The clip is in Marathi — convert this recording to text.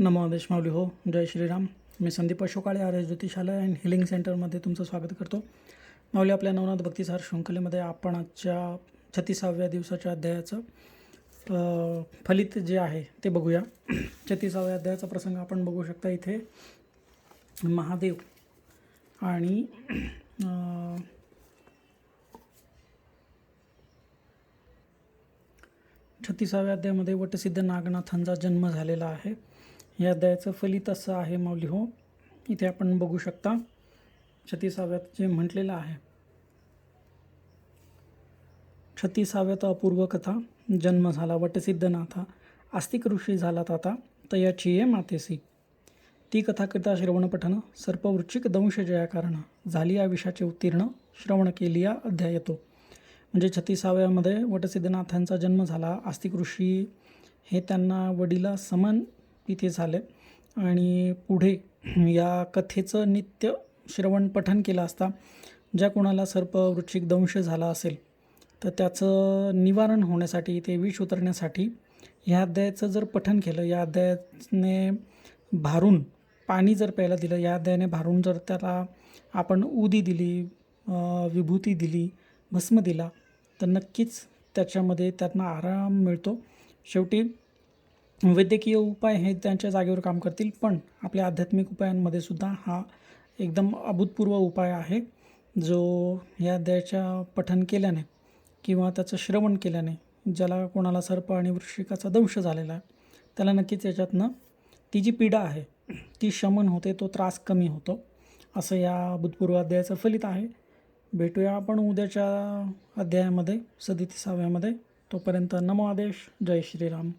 नमो आदेश माऊली हो. जय श्रीराम. मी संदीप अशोकाळे आर्य ज्योतिषालय अँड हिलिंग सेंटरमध्ये तुमचं स्वागत करतो. माऊली आपल्या नवनाथ भक्तिसार शृंखलेमध्ये आपण आजच्या छत्तीसाव्या दिवसाच्या अध्यायाचं फलित जे आहे ते बघूया. छत्तीसाव्या अध्यायाचा प्रसंग आपण बघू शकता इथे. महादेव आणि छत्तीसाव्या अध्यायामध्ये वटसिद्ध नागनाथांचा जन्म झालेला आहे. या अध्यायाचं फलित असं आहे माऊली हो. इथे आपण बघू शकता छत्तीसाव्यात जे म्हटलेलं आहे. छत्तीसाव्यात अपूर्व कथा जन्म झाला वटसिद्ध नाथा आस्तिक ऋषी झाला ताता तयाची ये मातेसी. ती कथा श्रवणपठन सर्पवृच्छिक दंश जयाकारण झाली या विषाचे उत्तीर्ण श्रवण केली या अध्याय येतो म्हणजे छत्तीसाव्यामध्ये वटसिद्धनाथांचा जन्म झाला आस्तिक ऋषी हे त्यांना वडिला समान तिथे झालं. आणि पुढे या कथेचं नित्य श्रवण पठन केलं असता ज्या कोणाला सर्प वृश्चिक दंश झाला असेल तर त्याचं निवारण होण्यासाठी ते विष उतरण्यासाठी ह्या अध्यायाचं जर पठन केलं या अध्यायाने भारून पाणी जर प्यायला दिलं या अध्यायाने भारून जर त्याला आपण उदी दिली विभूती दिली भस्म दिला तर नक्कीच त्याच्यामध्ये त्यांना आराम मिळतो. शेवटी वैद्यकीय उपाय हे त्यांच्या जागेवर काम करतील पण आपल्या आध्यात्मिक उपायांमध्ये सुद्धा हा एकदम अभूतपूर्व उपाय आहे जो या अध्यायाच्या पठन केल्याने किंवा त्याचं श्रवण केल्याने ज्याला कोणाला सर्प आणि वृश्चिकाचा दंश झालेला आहे त्याला नक्कीच याच्यातनं ती जी पीडा आहे ती शमन होते तो त्रास कमी होतो असं या अभूतपूर्व अध्यायाचं फलित आहे. भेटूया आपण उद्याच्या अध्यायामध्ये सदतीसाव्यामध्ये. तोपर्यंत नमो आदेश. जय श्रीराम.